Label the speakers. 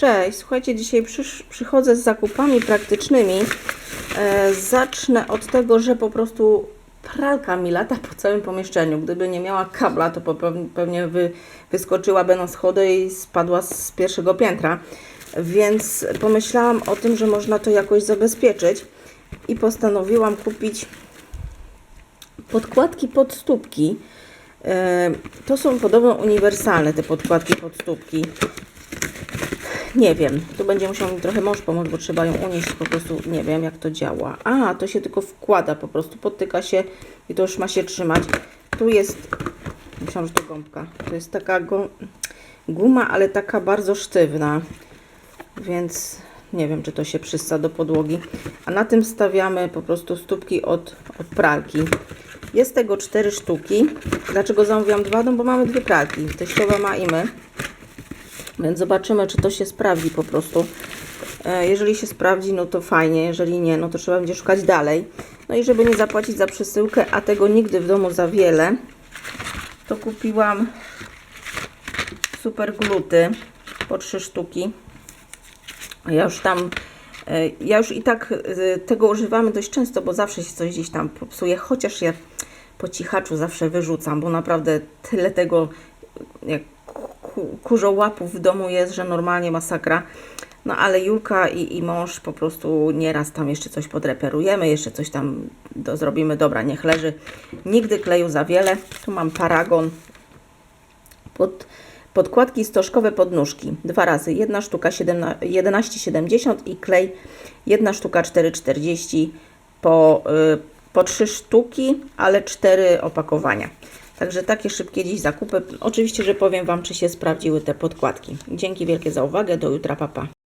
Speaker 1: Cześć, słuchajcie, dzisiaj przysz, przychodzę z zakupami praktycznymi. E, zacznę od tego, że po prostu pralka mi lata po całym pomieszczeniu. Gdyby nie miała kabla, to pewnie wy, wyskoczyłaby na schody i spadła z pierwszego piętra. Więc pomyślałam o tym, że można to jakoś zabezpieczyć i postanowiłam kupić podkładki pod stópki. E, To są podobno uniwersalne te podkładki pod stópki. Nie wiem, tu będzie musiał mi trochę mąż pomóc, bo trzeba ją unieść, po prostu nie wiem jak to działa. A, to się tylko wkłada, po prostu podtyka się i to już ma się trzymać. Tu jest, myślałam, że to gąbka, to jest taka gu- guma, ale taka bardzo sztywna, więc nie wiem, czy to się przysta do podłogi. A na tym stawiamy po prostu stópki od, od pralki. Jest tego cztery sztuki. Dlaczego zamówiłam dwa? No bo mamy dwie pralki. Teściowa ma i my. Więc zobaczymy, czy to się sprawdzi po prostu. E, Jeżeli się sprawdzi, no to fajnie, jeżeli nie, no to trzeba będzie szukać dalej. No i żeby nie zapłacić za przesyłkę, a tego nigdy w domu za wiele, to kupiłam super gluty po trzy sztuki. Ja już tam, e, ja już i tak e, tego używamy dość często, bo zawsze się coś gdzieś tam popsuje, chociaż ja po cichaczu zawsze wyrzucam, bo naprawdę tyle tego jak ku- kurzołapów w domu jest, że normalnie masakra. No ale Julka i, i mąż po prostu nieraz tam jeszcze coś podreperujemy, jeszcze coś tam do, zrobimy. Dobra, niech leży. Nigdy kleju za wiele. Tu mam paragon. Pod, podkładki stożkowe podnóżki. Dwa razy. Jedna sztuka 17 11,70 i klej jedna sztuka 4,40 po, y, po trzy sztuki, ale cztery opakowania. Także takie szybkie dziś zakupy. Oczywiście, że powiem Wam, czy się sprawdziły te podkładki. Dzięki wielkie za uwagę. Do jutra, papa.